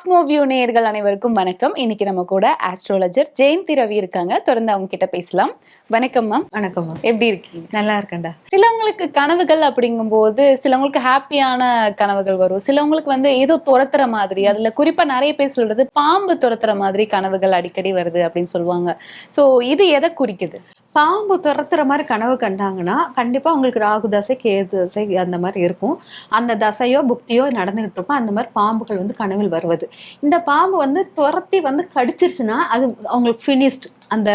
Cosmo view நேயர்கள் அனைவருக்கும் வணக்கம். இன்னைக்கு நம்ம கூட ஆஸ்ட்ரோலஜர் ஜெயந்தி ரவி இருக்காங்க. தொடர்ந்து அவங்க கிட்ட பேசலாம். வணக்கம் மேம் வணக்கம்மா எப்படி இருக்கீங்க? நல்லா இருக்கேன்டா. சிலவங்களுக்கு கனவுகள் அப்படிங்கும்போது சிலவங்களுக்கு ஹாப்பியான கனவுகள் வரும். சிலவங்களுக்கு வந்து ஏதோ துரத்துற மாதிரி அதுல குறிப்பா நிறைய பேர் சொல்றது பாம்பு துரத்துற மாதிரி கனவுகள் அடிக்கடி வருது அப்படின்னு சொல்லுவாங்க. சோ இது எதை குறிக்குது? பாம்பு துரத்துற மாதிரி கனவு கண்டாங்கன்னா கண்டிப்பா உங்களுக்கு ராகு தசை கேது தசை அந்த மாதிரி இருக்கும். அந்த தசையோ புக்தியோ நடந்துகிட்டு இருக்கும். அந்த மாதிரி பாம்புகள் வந்து கனவில் வருவது. இந்த பாம்பு வந்து துரத்தி வந்து கடிச்சிருச்சுன்னா அது அவங்களுக்கு ஃபினிஷ்ட் அந்த.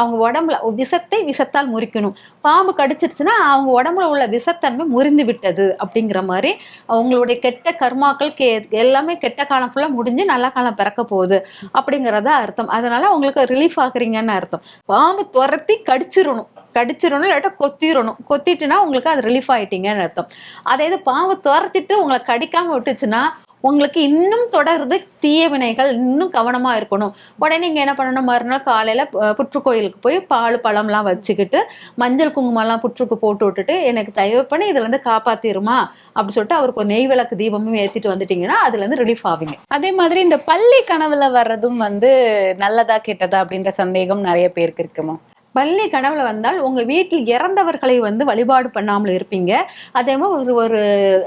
அவங்க உடம்புல விஷத்தை விஷத்தால் முறிக்கணும். பாம்பு கடிச்சிருச்சுன்னா அவங்க உடம்புல உள்ள விஷத்தன்மை முறிந்து விட்டது அப்படிங்கிற மாதிரி அவங்களுடைய கெட்ட கர்மாக்கள் கே எல்லாமே கெட்ட காலம் ஃபுல்லா முடிஞ்சு நல்ல காலம் பிறக்க போகுது அப்படிங்கறத அர்த்தம். அதனால உங்களுக்கு ரிலீஃப் ஆகுறீங்கன்னு அர்த்தம். பாம்பு துரத்தி கடிச்சிடணும். கடிச்சிடணும் இல்லாட்டா கொத்திடணும். கொத்திட்டுனா உங்களுக்கு அது ரிலீஃப் ஆயிட்டீங்கன்னு அர்த்தம். அதே இது பாம்பு துரத்திட்டு உங்களை கடிக்காம விட்டுச்சுன்னா உங்களுக்கு இன்னும் தொடருது தீய வினைகள் இன்னும் கவனமா இருக்கணும். உடனே நீங்க என்ன பண்ணணும்? மறுநாள் காலையில புற்றுக்கோயிலுக்கு புற்று கோயிலுக்கு போய் பால் பழம்லாம் வச்சுக்கிட்டு மஞ்சள் குங்குமம்லாம் புற்றுக்கு போட்டு விட்டுட்டு எனக்கு தயவு பண்ணி இதுலேருந்து இருந்து அப்படி சொல்லிட்டு அவருக்கு ஒரு நெய் விளக்கு தீபமும் ஏற்றிட்டு வந்துட்டீங்கன்னா அதுலேருந்து ரிலீஃப் ஆவீங்க. அதே மாதிரி இந்த பள்ளி கனவுல வர்றதும் வந்து நல்லதா கெட்டதா அப்படின்ற சந்தேகம் நிறைய பேருக்கு இருக்குமா? பள்ளி கனவுல வந்தால் உங்க வீட்டில் இறந்தவர்களை வந்து வழிபாடு பண்ணாமல் இருப்பீங்க. அதே மாதிரி ஒரு ஒரு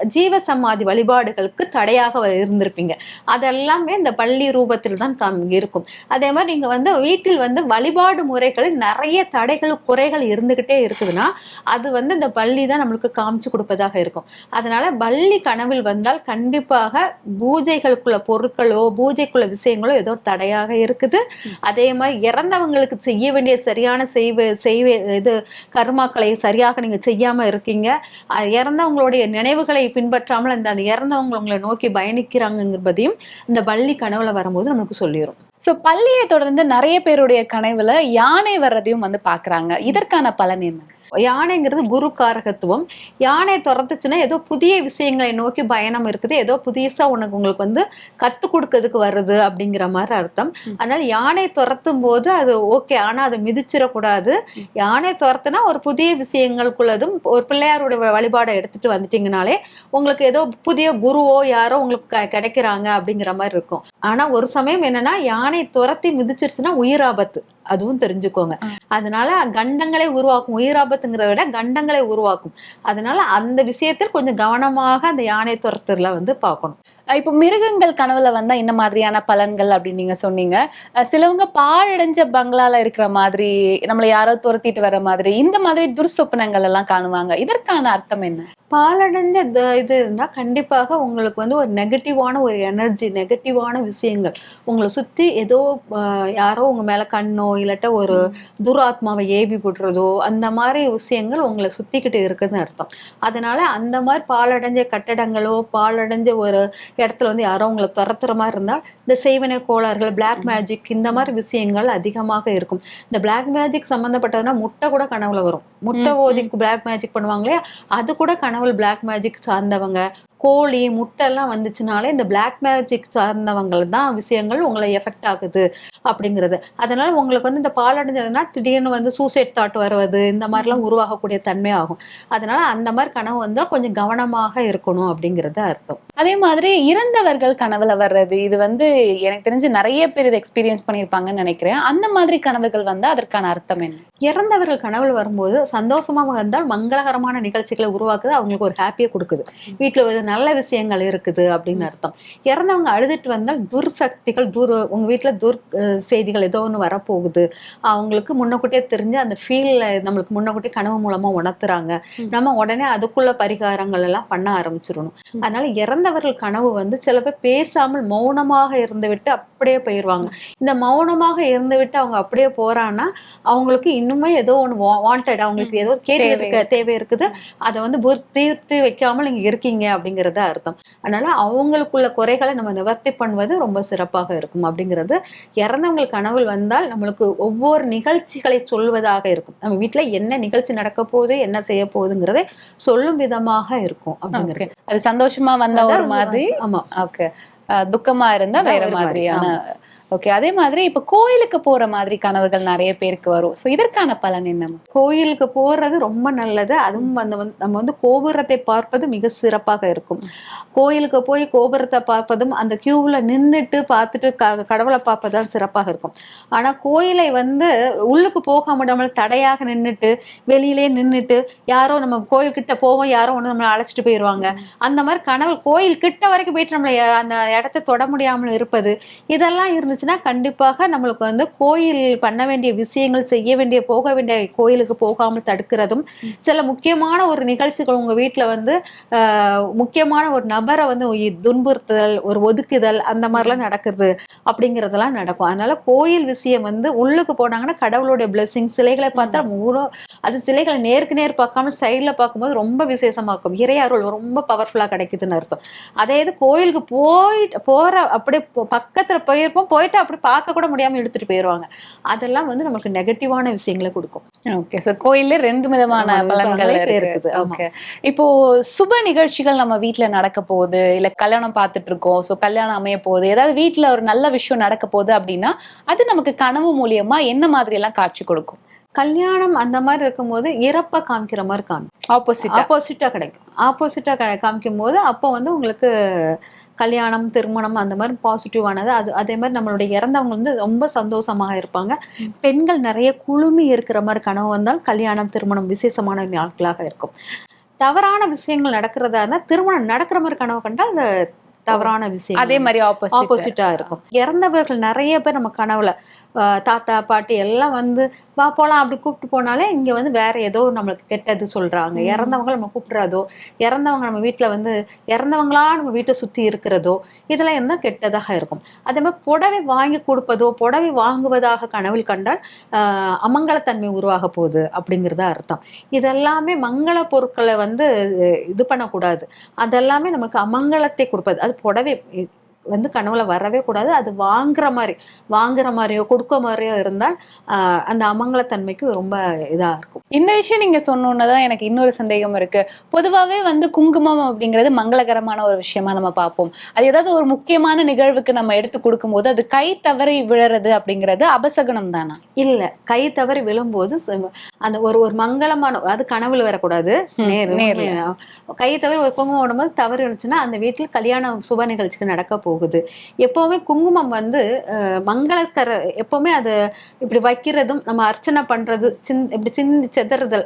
ஜீவ சமாதி வழிபாடுகளுக்கு தடையாக வ- இருந்திருப்பீங்க. அதெல்லாமே இந்த பள்ளி ரூபத்தில் தான் காம் இருக்கும். அதே மாதிரி நீங்க வந்து வீட்டில் வந்து வழிபாடு முறைகளில் நிறைய தடைகள் குறைகள் இருந்துகிட்டே இருக்குதுன்னா அது வந்து இந்த பள்ளி தான் நம்மளுக்கு காமிச்சு கொடுப்பதாக இருக்கும். அதனால பள்ளி கனவில் வந்தால் கண்டிப்பாக பூஜைகளுக்குள்ள பொருட்களோ பூஜைக்குள்ள விஷயங்களோ ஏதோ தடையாக இருக்குது. அதே மாதிரி இறந்தவங்களுக்கு செய்ய வேண்டிய சரியான செய்வ செய்வ இது கர்மாக்களை சரியாக நீங்க செய்யாம இருக்கீங்க. இறந்தவங்களுடைய நினைவுகளை பின்பற்றாமல் அந்த அந்த இறந்தவங்க உங்களை நோக்கி பயணிக்கிறாங்கிறதையும் இந்த பள்ளி கனவுல வரும்போது நமக்கு சொல்லிடும் சோ பள்ளியை தொடர்ந்து நிறைய பேருடைய கனவுல யானை வர்றதையும் வந்து பாக்குறாங்க இதற்கான பலன் என்ன? யானைங்கிறது குரு காரகத்துவம். யானை துரத்துச்சுன்னா ஏதோ புதிய விஷயங்களை நோக்கி பயணம் இருக்குது. ஏதோ புதுசா உனக்கு உங்களுக்கு வந்து கத்து கொடுக்கறதுக்கு வருது அப்படிங்கிற மாதிரி அர்த்தம். அதனால யானை துரத்தும் போது அது ஓகே. ஆனா அதை மிதிச்சிடக்கூடாது. யானை துரத்துனா ஒரு புதிய விஷயங்களுக்குள்ளதும் ஒரு பிள்ளையாருடைய வழிபாடை எடுத்துட்டு வந்துட்டீங்கனாலே உங்களுக்கு ஏதோ புதிய குருவோ யாரோ உங்களுக்கு கிடைக்கிறாங்க அப்படிங்கிற மாதிரி இருக்கும். ஆனா ஒரு சமயம் என்னன்னா யானை துரத்தி மிதிச்சிருச்சுன்னா உயிர் ஆபத்து. அதுவும் தெரிஞ்சுக்கோங்க. அதனால கண்டங்களை உருவாக்கும். உயிராபத்துங்கிறத விட கண்டங்களை உருவாக்கும். அதனால அந்த விஷயத்தில் கொஞ்சம் கவனமாக அந்த யானை துரத்துறதுல வந்து பார்க்கணும். இப்போ மிருகங்கள் கனவுல வந்தா என்ன மாதிரியான பலன்கள் அப்படின்னு நீங்க சொன்னீங்க. சிலவங்க பாழடைஞ்ச பங்களால இருக்கிற மாதிரி நம்மள யாரோ துரத்திட்டு வர மாதிரி இந்த மாதிரி துர்சொப்பனங்கள் எல்லாம் காணுவாங்க. இதற்கான அர்த்தம் என்ன? பாலடைஞ்ச இது இருந்தா கண்டிப்பாக உங்களுக்கு வந்து ஒரு நெகட்டிவான ஒரு எனர்ஜி நெகட்டிவான விஷயங்கள். உங்களை சுத்தி ஏதோ யாரோ உங்க மேல கண்ணோ இல்லாட்ட ஒரு துராத்மாவை ஏவி போடுறதோ அந்த மாதிரி விஷயங்கள் உங்களை சுத்திக்கிட்டு இருக்குதுன்னு அர்த்தம். அதனால அந்த மாதிரி பாலடைஞ்ச கட்டடங்களோ பாலடைஞ்ச ஒரு இடத்துல வந்து யாரோ உங்களை துரத்துற மாதிரி இருந்தால் இந்த செய்வினை கோளாறுகள் பிளாக் மேஜிக் இந்த மாதிரி விஷயங்கள் அதிகமாக இருக்கும். இந்த பிளாக் மேஜிக் சம்பந்தப்பட்டதுன்னா முட்டை கூட கனவுல வரும். முட்டை ம், ஓதி பிளாக் மேஜிக் பண்ணுவாங்களே அது கூட கனவுல பிளாக் மேஜிக் சார்ந்தவங்க கோழி முட்டை எல்லாம் வந்துச்சுனாலே இந்த பிளாக் மேஜிக் சார்ந்தவங்கள் தான் விஷயங்கள் உங்களை எஃபெக்ட் ஆகுது அப்படிங்கிறது. அதனால உங்களுக்கு வந்து இந்த பாலடைஞ்சதுன்னா திடீர்னு வந்து சூசைட் தாட் வருவது இந்த மாதிரிலாம் உருவாகக்கூடிய தன்மை ஆகும். அதனால அந்த மாதிரி கனவு வந்தால் கொஞ்சம் கவனமாக இருக்கணும் அப்படிங்கிறது அர்த்தம். அதே மாதிரி இறந்தவர்கள் கனவுல வர்றது இது வந்து எனக்கு தெரிஞ்சு நிறைய பேர் இதை எக்ஸ்பீரியன்ஸ் பண்ணியிருப்பாங்கன்னு நினைக்கிறேன். அந்த மாதிரி கனவுகள் வந்தா அதற்கான அர்த்தம் என்ன? இறந்தவர்கள் கனவுல வரும்போது சந்தோஷமா வந்தால் மங்களகரமான நிகழ்ச்சிகளை உருவாக்குது அவங்களுக்கு ஒரு ஹாப்பியை கொடுக்குது. வீட்டுல நல்ல விஷயங்கள் இருக்குது அப்படின்னு அர்த்தம். இறந்தவங்க அழுதுட்டு வந்தால் துர்சக்திகள் துர் உங்க வீட்டுல துர் செய்திகள் ஏதோ ஒன்று வரப்போகுது. அவங்களுக்கு முன்னக்கூட்டியே தெரிஞ்சு அந்த ஃபீல்ல நம்மளுக்கு முன்னக்கூட்டியே கனவு மூலமா உணர்த்துறாங்க. நம்ம உடனே அதுக்குள்ள பரிகாரங்கள் எல்லாம் பண்ண ஆரம்பிச்சிடணும். அதனால இறந்தவர்கள் கனவு வந்து சில பேர் பேசாமல் மௌனமாக இருந்து விட்டு அப்படியே போயிருவாங்க. இந்த மௌனமாக இருந்து விட்டு அவங்க அப்படியே போறான்னா அவங்களுக்கு இன்னுமே ஏதோ ஒன்று வாண்டட் அவங்களுக்கு ஏதோ கேட்டு தேவை. இருக்குது. அதை வந்து தீர்த்து வைக்காமல் நீங்க இருக்கீங்க அப்படிங்கறது அர்த்தம். அதனால அவங்களுக்குள்ள குறைகளை நம்ம நிவர்த்தி பண்ணுவது ரொம்ப சிறப்பாக இருக்கும். அப்படிங்கிறது இறந்தவங்கள் கனவில் வந்தால் நம்மளுக்கு ஒவ்வொரு நிகழ்ச்சிகளை சொல்வதாக இருக்கும். நம்ம வீட்ல என்ன நிகழ்ச்சி நடக்க போகுது என்ன செய்ய போகுதுங்கிறதை சொல்லும் விதமாக இருக்கும் அப்படிங்கிறது. அது சந்தோஷமா வந்தா ஒரு மாதிரி. ஆமா. ஓகே. துக்கமா இருந்தா வேற வேற மாதிரி, மாதிரியான ஓகே அதே மாதிரி இப்ப கோயிலுக்கு போற மாதிரி கனவுகள் நிறைய பேருக்கு வரும். சோ இதற்கான பலன் என்ன? கோயிலுக்கு போறது ரொம்ப நல்லது. அதுவும் அந்த வந்து நம்ம வந்து கோபுரத்தை பார்ப்பது மிக சிறப்பாக இருக்கும். கோயிலுக்கு போய் கோபுரத்தை பார்ப்பதும் அந்த கியூவில் நின்றுட்டு பார்த்துட்டு க கடவுளை பார்ப்பதுதான் சிறப்பாக இருக்கும். ஆனா கோயிலை வந்து உள்ளுக்கு போக முடியாமல் தடையாக நின்றுட்டு வெளியிலே நின்றுட்டு யாரோ நம்ம கோயில்கிட்ட போவோம் யாரோ ஒன்று நம்மளை அழைச்சிட்டு போயிடுவாங்க அந்த மாதிரி கனவு கோயில் கிட்ட வரைக்கும் போயிட்டு நம்மளை அந்த இடத்த தொட முடியாமல் இருப்பது இதெல்லாம் இருந்துச்சுன்னா கண்டிப்பாக நம்மளுக்கு வந்து கோயில் பண்ண வேண்டிய விஷயங்கள் செய்ய வேண்டிய போக வேண்டிய கோயிலுக்கு போகாமல் தடுக்கிறதும் சில முக்கியமான ஒரு நிகழ்ச்சிகள் உங்க வீட்ல வந்து முக்கியமான ஒரு நபரை வந்து துன்புறுத்துதல் ஒரு ஒதுக்குதல் அந்த மாதிரிலாம் நடக்குது அப்படிங்கறதெல்லாம் நடக்கும். அதனால கோயில் விஷயம் வந்து உள்ளுக்கு போனாங்கன்னா கடவுளுடைய பிளெஸிங் சிலைகளை பார்த்தா மூணு அது சிலைகளை நேருக்கு நேர் பார்க்காம சைடுல பார்க்கும்போது ரொம்ப விசேஷமா இருக்கும் இறை அருள் ரொம்ப பவர்ஃபுல்லா கிடைக்குதுன்னு அர்த்தம். அதே இது கோயிலுக்கு போயிட்டு போற அப்படியே பக்கத்துல போயிருப்போம் போயிட்டு அப்படி பார்க்க கூட முடியாம இழுத்துட்டு போயிடுவாங்க அதெல்லாம் வந்து நமக்கு நெகட்டிவான விஷயங்களை கொடுக்கும். ஓகே சோ கோயில்ல ரெண்டு விதமான பலன்கள் இருக்குது. ஓகே இப்போ சுப நிகழ்ச்சிகள் நம்ம வீட்ல நடக்க போகுது இல்ல கல்யாணம் பார்த்துட்டு இருக்கோம் சோ கல்யாணம் அமைய போகுது ஏதாவது வீட்ல ஒரு நல்ல விஷயம் நடக்க போகுது அப்படின்னா அது நமக்கு கனவு மூலியமா என்ன மாதிரி எல்லாம் காட்சி கொடுக்கும்? கல்யாணம் அந்த மாதிரி இருக்கும்போது இறப்ப காமிக்கிற மாதிரி காமி ஆப்போசிட் ஆப்போசிட்டா கிடைக்கும். ஆப்போசிட்டா காமிக்கும் போது அப்போ வந்து உங்களுக்கு கல்யாணம் திருமணம் அந்த மாதிரி பாசிட்டிவானது அது அதே மாதிரி நம்மளுடைய இறந்தவங்க வந்து ரொம்ப சந்தோஷமாக இருப்பாங்க. பெண்கள் நிறைய குழுமி இருக்கிற மாதிரி கனவு வந்தால் கல்யாணம் திருமணம் விசேஷமான நாட்களாக இருக்கும். தவறான விஷயங்கள் நடக்கிறதா இருந்தால் திருமணம் நடக்கிற மாதிரி கனவு கண்டால் அது தவறான விஷயம் அதே மாதிரி ஆப்போசிட் ஆப்போசிட்டா இருக்கும். இறந்தவர்கள் நிறைய பேர் நம்ம கனவுல தாத்தா பாட்டி எல்லாம் வந்து வா போலாம் அப்படி கூப்பிட்டு போனாலே இங்க வந்து வேற ஏதோ நம்மளுக்கு கெட்டது சொல்றாங்க. ம். இறந்தவங்க நம்ம கூப்பிடுறதோ இறந்தவங்க நம்ம வீட்ல வந்து இறந்தவங்களா நம்ம வீட்டை சுத்தி இருக்கிறதோ இதெல்லாம் இருந்தா கெட்டதாக இருக்கும். அதே மாதிரி புடவை வாங்கி கொடுப்பதோ புடவை வாங்குவதாக கனவில் கண்டால் அமங்கலத்தன்மை உருவாக போகுது அப்படிங்கிறதா அர்த்தம். இதெல்லாமே மங்கள பொருட்களை வந்து இது பண்ணக்கூடாது. அதெல்லாமே நமக்கு அமங்கலத்தை கொடுப்பது. அது புடவை வந்து கனவுல வரவே கூடாது. அது வாங்குற மாதிரி வாங்குற மாதிரியோ கொடுக்க மாதிரியோ இருந்தால் அந்த அமங்கலத்தன்மைக்கு ரொம்ப இதா இருக்கும். இந்த விஷயம் நீங்க சொன்னோன்னதான் எனக்கு இன்னொரு சந்தேகம் இருக்கு. பொதுவாவே வந்து குங்குமம் அப்படிங்கிறது மங்களகரமான ஒரு விஷயமா நம்ம பார்ப்போம். அது ஏதாவது ஒரு முக்கியமான நிகழ்வுக்கு நம்ம எடுத்து கொடுக்கும்போது அது கை தவறி விழறது அப்படிங்கிறது அபசகுனம் தானா? இல்ல. கை தவறி விழும்போது அந்த ஒரு ஒரு மங்களமான அது கனவுல வரக்கூடாது. நேரு. கை தவறி ஒரு குங்குமம் விடும்போது தவறு இருந்துச்சுன்னா அந்த வீட்டில் கல்யாணம் சுப நிகழ்ச்சிக்கு நடக்க போகுது. எப்பவுமே குங்குமம் வந்து மங்களக்கர எப்பவுமே அது இப்படி வைக்கிறதும் நம்ம அர்ச்சனை பண்றது சின் இப்படி சிந்தி செதறுதல்.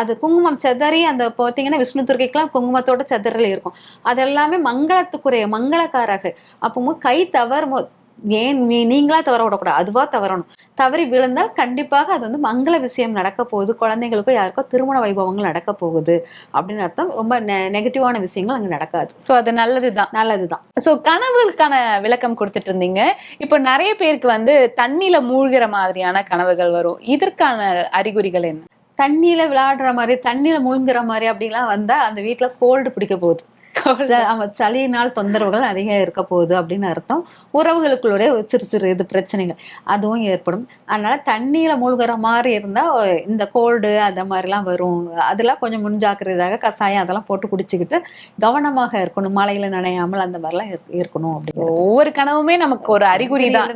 அது குங்குமம் செதறி அந்த பார்த்தீங்கன்னா விஷ்ணு துர்க்கைக்கெல்லாம் குங்குமத்தோட செதறல் இருக்கும். அது எல்லாமே மங்களத்துக்குரிய மங்களக்காரக அப்போ கை தவறும் போது ஏன் நீ நீங்களா தவற விடக்கூடாது அதுவா தவறணும். தவறி விழுந்தால் கண்டிப்பாக அது வந்து மங்கள விஷயம் நடக்க போகுது குழந்தைகளுக்கோ யாருக்கோ திருமண வைபவங்கள் நடக்க போகுது அப்படின்னு அர்த்தம். ரொம்ப நெகட்டிவான விஷயங்கள் அங்க நடக்காது. சோ அது நல்லதுதான். நல்லதுதான். சோ கனவுகளுக்கான விளக்கம் கொடுத்துட்டு இருந்தீங்க இப்போ நிறைய பேருக்கு வந்து தண்ணில மூழ்கிற மாதிரியான கனவுகள் வரும். இதற்கான அறிகுறிகள் என்ன? தண்ணியில விளையாடுற மாதிரி தண்ணியில முழுங்குற மாதிரி அப்படிலாம் வந்தா அந்த வீட்டுல கோல்டு பிடிக்க போகுது. சளியினால் தொந்தரவுகள் அதிகம் இருக்க போகுது அப்படின்னு அர்த்தம். உறவுகளுக்குள்ளே ஒரு சிறு சிறு இது பிரச்சனைகள் அதுவும் ஏற்படும். அதனால தண்ணியில மூழ்கிற மாதிரி இருந்தா இந்த கோல்டு அந்த மாதிரிலாம் வரும். அதெல்லாம் கொஞ்சம் முன்ஜாக்கிரதையாக கஷாயம் அதெல்லாம் போட்டு குடிச்சுக்கிட்டு கவனமாக இருக்கணும். மழையில நனையாமல் அந்த மாதிரிலாம் இருக்- இருக்கணும் அப்படிங்கிறது. ஒவ்வொரு கனவுமே நமக்கு ஒரு அறிகுறி தான்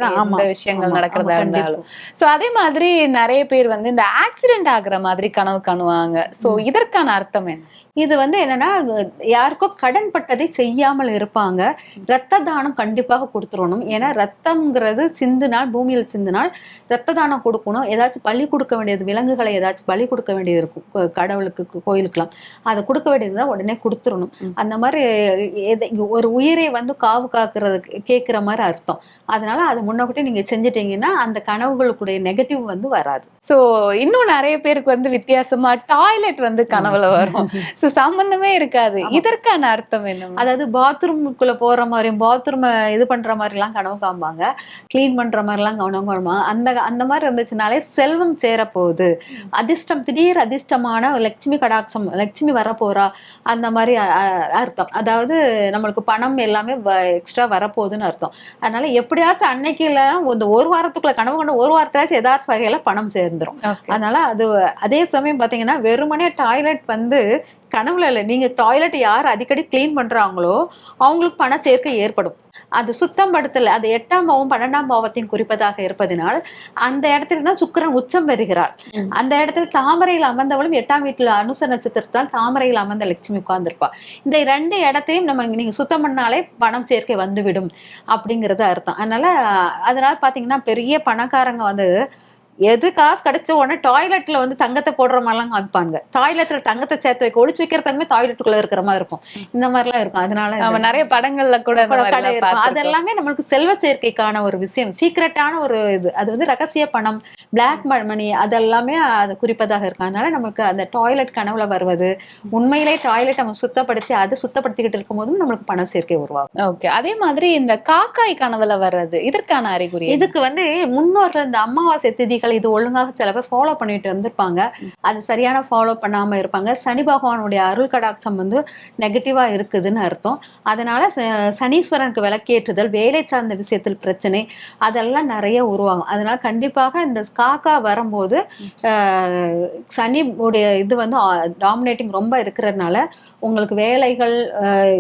விஷயங்கள் நடக்கிறதா இருந்தாலும். சோ அதே மாதிரி நிறைய பேர் வந்து இந்த ஆக்சிடென்ட் ஆகுற மாதிரி கனவு காணுவாங்க. சோ இதற்கான அர்த்தம் என்ன? இது வந்து என்னன்னா யாருக்கோ கடன் பட்டதை செய்யாமல் இருப்பாங்க. ரத்த தானம் கண்டிப்பாக கொடுத்துடணும். ஏன்னா ரத்தம்ங்கிறது சிந்தினால் பூமியில் சிந்தினால் ரத்த தானம் கொடுக்கணும். ஏதாச்சும் பலி கொடுக்க வேண்டியது விலங்குகளை ஏதாச்சும் பலி கொடுக்க வேண்டியது இருக்கும். கடவுளுக்கு கோயிலுக்கெல்லாம். அதை கொடுக்க வேண்டியதுதான் உடனே கொடுத்துடணும். அந்த மாதிரி ஒரு உயிரை வந்து காவு காக்குறது கேட்குற மாதிரி அர்த்தம். அதனால அதை முன்னக்கூட்டி நீங்க செஞ்சிட்டீங்கன்னா அந்த கனவுகளுக்குடைய நெகட்டிவ் வந்து வராது. சோ இன்னும் நிறைய பேருக்கு வந்து வித்தியாசமா டாய்லெட் வந்து கனவுல வரும். சோ சம்பந்தமே இருக்காது. இதற்கான அர்த்தம் என்ன? அதாவது பாத்ரூமுக்குள்ள போற மாதிரியும் பாத்ரூம் இது பண்ற மாதிரிலாம் கனவு காமிப்பாங்க க்ளீன் பண்ற மாதிரிலாம் கனவு காமிப்பாங்க அந்த அந்த மாதிரி இருந்துச்சுனாலே செல்வம் சேரப்போகுது. அதிர்ஷ்டம் திடீர் அதிர்ஷ்டமான லட்சுமி கடாட்சம் லட்சுமி வரப்போறா? அந்த மாதிரி அர்த்தம். அதாவது நம்மளுக்கு பணம் எல்லாமே எக்ஸ்ட்ரா வரப்போகுதுன்னு அர்த்தம். அதனால எப்படியாச்சும் அன்னைக்கு இல்லைன்னா இந்த ஒரு வாரத்துக்குள்ள கனவு கண்ட ஒரு வாரத்திலாச்சும் ஏதாச்சும் வகையில பணம் சேர்ந்துரும். Okay. அதனால அது அதே சமயம் பாத்தீங்கன்னா வெறுமனே டாய்லெட் வந்து கனவுல இல்லை. நீங்க டாய்லெட் யார் அடிக்கடி க்ளீன் பண்றாங்களோ அவங்களுக்கு பண சேர்க்கை ஏற்படும். அது சுத்தம் படுத்தல அது எட்டாம் பாவம் பன்னெண்டாம் பாவத்தையும் குறிப்பதாக இருப்பதனால் அந்த இடத்துல தான் சுக்கிரன் உச்சம் பெறுகிறார். அந்த இடத்துல தாமரையில் அமர்ந்தவளும் எட்டாம் வீட்டுல அனுச நட்சத்திரத்தால் தாமரையில் அமர்ந்த லட்சுமி உட்கார்ந்திருப்பா. இந்த ரெண்டு இடத்தையும் நம்ம நீங்க சுத்தம் பண்ணாலே பணம் சேர்க்கை வந்துவிடும் அப்படிங்கிறது அர்த்தம். அதனால அதனால பாத்தீங்கன்னா பெரிய பணக்காரங்க வந்து எது காசு கிடைச்ச உடனே டாய்லெட்ல வந்து தங்கத்தை போடுற மாதிரிலாம் காமிப்பாங்க. டாய்லெட்ல தங்கத்தை சேர்த்து வைக்க ஒளிச்சு வைக்கிற தங்கமே டாய்லெட்டுக்குள்ள இருக்கிற மாதிரி இருக்கும். இந்த மாதிரிலாம் இருக்கும். அதனால நம்ம நிறைய படங்கள்ல கூட. அதெல்லாமே நம்மளுக்கு செல்வ சேர்க்கைக்கான ஒரு விஷயம். சீக்ரெட்டான ஒரு இது. அது வந்து ரகசிய பணம். பிளாக் மணி அதெல்லாமே அது குறிப்பதாக இருக்கும் அதனால நமக்கு அந்த டாய்லெட் கனவுல வருவது உண்மையிலே டாய்லெட் நம்ம சுத்தப்படுத்தி அது சுத்தப்படுத்திக்கிட்டு இருக்கும் போதும் நம்மளுக்கு பண சேர்க்கை உருவாகும். ஓகே அதே மாதிரி இந்த காக்காய் கனவுல வர்றது இதற்கான அறிகுறி? இதுக்கு வந்து முன்னோர்கள் இந்த அமாவாசை திதிகள் இது ஒழுங்காக சில பேர் ஃபாலோ பண்ணிட்டு வந்திருப்பாங்க அது சரியான ஃபாலோ பண்ணாம இருப்பாங்க. சனி பகவானுடைய அருள் கடாட்சம் வந்து நெகட்டிவா இருக்குதுன்னு அர்த்தம். அதனால சனீஸ்வரனுக்கு விளக்கேற்றுதல் வேலை சார்ந்த விஷயத்தில் பிரச்சனை அதெல்லாம் நிறைய உருவாகும். அதனால கண்டிப்பாக இந்த காக்கா வரும்போது சனி உடைய இது வந்து டாமினேட்டிங் ரொம்ப இருக்கிறதுனால உங்களுக்கு வேலைகள்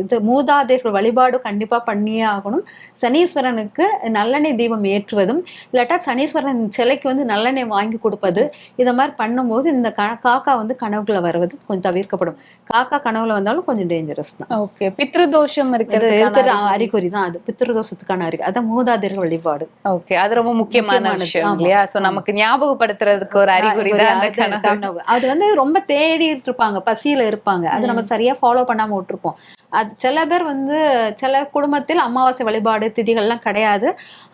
இது மூதாதையர்கள் வழிபாடு கண்டிப்பா பண்ணியே ஆகணும். சனீஸ்வரனுக்கு நல்லெண்ணெய் தீபம் ஏற்றுவதும் இல்லாட்டா சனீஸ்வரன் சிலைக்கு வந்து நல்லெண்ணெய் வாங்கி கொடுப்பது இதை மாதிரி பண்ணும்போது இந்த காக்கா வந்து கனவுல வருவது கொஞ்சம் தவிர்க்கப்படும். காக்கா கனவுல வந்தாலும் கொஞ்சம் டேஞ்சரஸ் தான். ஓகே பித்ருதோஷம் இது இருக்கிற இருக்கிறது அறிகுறி தான் அது. பித்திருதோஷத்துக்கான அறிகுறி. அதான் மூதாதையர்கள் வழிபாடு. ஓகே அது ரொம்ப முக்கியமான விஷயம். இல்லையா? சோ நமக்கு ஞாபகப்படுத்துறதுக்கு ஒரு அறிகுறி தான். அது வந்து ரொம்ப தேடிட்டு இருப்பாங்க பசியில இருப்பாங்க. அது நம்ம சரியா ஃபாலோ பண்ணாம விட்டுருப்போம். அது சில பேர் வந்து சில குடும்பத்தில் அமாவாசை வழிபாடு திதிகள்லாம் கிடையாது.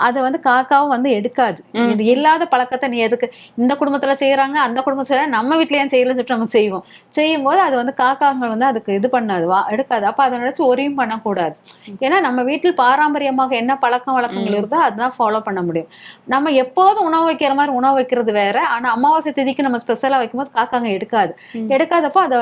அதை வந்து காக்காவும் வந்து எடுக்காது. இது இல்லாத பழக்கத்தை நீ எதுக்கு இந்த குடும்பத்துல செய்யறாங்க அந்த குடும்பத்துல நம்ம வீட்ல ஏன் செய்யலன்னு சொல்லிட்டு நம்ம செய்வோம். செய்யும் போது அது வந்து காக்காங்கள் வந்து அதுக்கு இது பண்ணாது வா எடுக்காது. அப்ப அதை நினைச்சு ஒரியும் பண்ணக்கூடாது. ஏன்னா நம்ம வீட்டில் பாரம்பரியமாக என்ன பழக்கம் வழக்கங்கள். இருக்கோ அதுதான் ஃபாலோ பண்ண முடியும். நம்ம எப்போதும் உணவு வைக்கிற மாதிரி உணவு வைக்கிறது வேற. ஆனா அமாவாசை திதிக்கு நம்ம ஸ்பெஷலா வைக்கும்போது காக்காங்க எடுக்காது. எடுக்காதப்போ அதை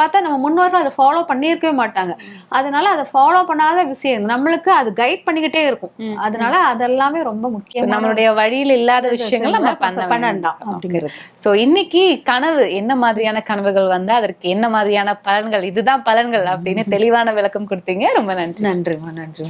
பார்த்தா நம்ம முன்னோர்கள் அதை ஃபாலோ பண்ணியிருக்கவே மாட்டாங்க. அதனால அதை ஃபாலோ பண்ணாத விஷயம். நம்மளுக்கு அது கைட் பண்ணிக்கிட்டே இருக்கும். அதனால அதெல்லாமே ரொம்ப முக்கியம் நம்மளுடைய வழியில் இல்லாத விஷயங்கள் நம்ம பண்ண வேண்டாம் அப்படிங்கிறது. சோ இன்னைக்கு கனவு என்ன மாதிரியான கனவுகள் வந்தா அதற்கு என்ன மாதிரியான பலன்கள் இதுதான் பலன்கள் அப்படின்னு தெளிவான விளக்கம் கொடுத்தீங்க. ரொம்ப நன்றி. நன்றிமா நன்றி